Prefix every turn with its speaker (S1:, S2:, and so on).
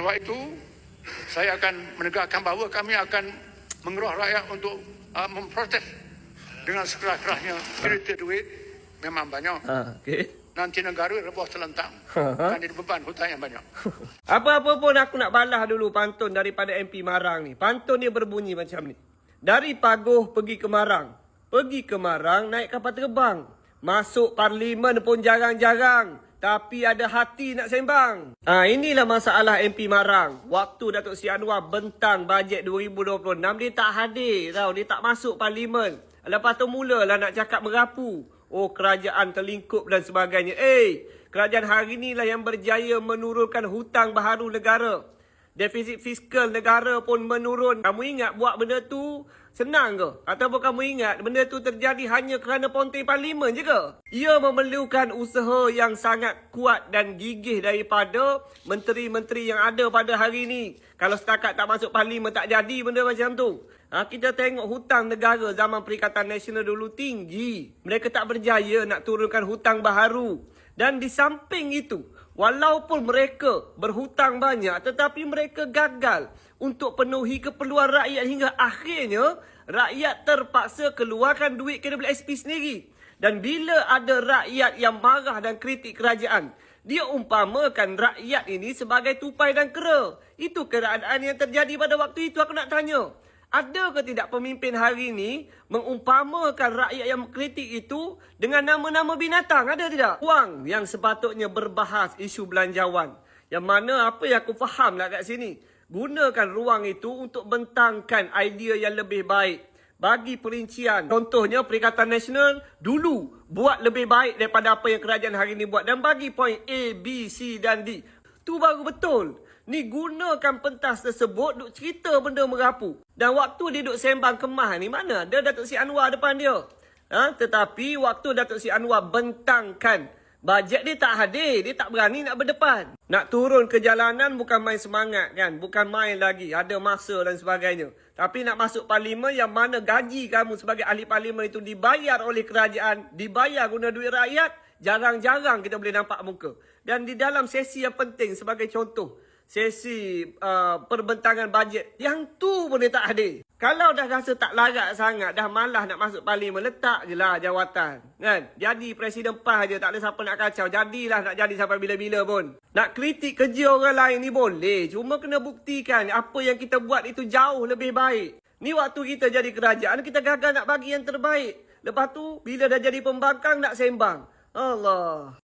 S1: sebab itu, saya akan menegakkan bahawa kami akan mengeroh rakyat untuk uh, memprotes dengan sekeras-kerasnya. Cerita duit memang banyak.
S2: Ha, okey.
S1: Nanti negara rebah selentang.
S2: Ha, ha.
S1: Kan ada beban hutang yang banyak.
S2: Apa-apa pun aku nak balas dulu pantun daripada MP Marang ni. Pantun dia berbunyi macam ni. Dari Paguh pergi ke Marang. Pergi ke Marang naik kapal terbang. Masuk parlimen pun jarang-jarang. Tapi ada hati nak sembang. Ha, inilah masalah MP Marang. Waktu Datuk Seri Anwar bentang bajet 2026 dia tak hadir tau. Dia tak masuk parlimen. Lepas tu mulalah nak cakap merapu. Oh kerajaan terlingkup dan sebagainya. Eh, kerajaan hari inilah yang berjaya menurunkan hutang baharu negara. Defisit fiskal negara pun menurun. Kamu ingat buat benda tu senang ke? Ataupun kamu ingat benda tu terjadi hanya kerana ponteng parlimen je ke? Ia memerlukan usaha yang sangat kuat dan gigih daripada menteri-menteri yang ada pada hari ini. Kalau setakat tak masuk parlimen tak jadi benda macam tu. Ha, kita tengok hutang negara zaman Perikatan Nasional dulu tinggi. Mereka tak berjaya nak turunkan hutang baharu. Dan di samping itu, walaupun mereka berhutang banyak tetapi mereka gagal untuk penuhi keperluan rakyat hingga akhirnya rakyat terpaksa keluarkan duit KWSP sendiri. Dan bila ada rakyat yang marah dan kritik kerajaan, dia umpamakan rakyat ini sebagai tupai dan kera. Itu keadaan yang terjadi pada waktu itu aku nak tanya. Ada ke tidak pemimpin hari ini mengumpamakan rakyat yang kritik itu dengan nama-nama binatang? Ada tidak? Wang yang sepatutnya berbahas isu belanjawan. Yang mana apa yang aku faham lah kat sini. Gunakan ruang itu untuk bentangkan idea yang lebih baik. Bagi perincian. Contohnya Perikatan Nasional dulu buat lebih baik daripada apa yang kerajaan hari ini buat. Dan bagi poin A, B, C dan D. Tu baru betul. Ni gunakan pentas tersebut duk cerita benda merapu. Dan waktu dia duk sembang kemah ni mana ada Datuk Si Anwar depan dia. Ha? Tetapi waktu Datuk Si Anwar bentangkan bajet dia tak hadir. Dia tak berani nak berdepan. Nak turun ke jalanan bukan main semangat kan. Bukan main lagi. Ada masa dan sebagainya. Tapi nak masuk parlimen yang mana gaji kamu sebagai ahli parlimen itu dibayar oleh kerajaan. Dibayar guna duit rakyat. Jarang-jarang kita boleh nampak muka. Dan di dalam sesi yang penting sebagai contoh sesi uh, perbentangan bajet. Yang tu pun dia tak hadir. Kalau dah rasa tak larat sangat, dah malas nak masuk parlimen, letak je lah jawatan. Kan? Jadi presiden PAS je, tak ada siapa nak kacau. Jadilah nak jadi sampai bila-bila pun. Nak kritik kerja orang lain ni boleh. Cuma kena buktikan apa yang kita buat itu jauh lebih baik. Ni waktu kita jadi kerajaan, kita gagal nak bagi yang terbaik. Lepas tu, bila dah jadi pembangkang, nak sembang. Allah.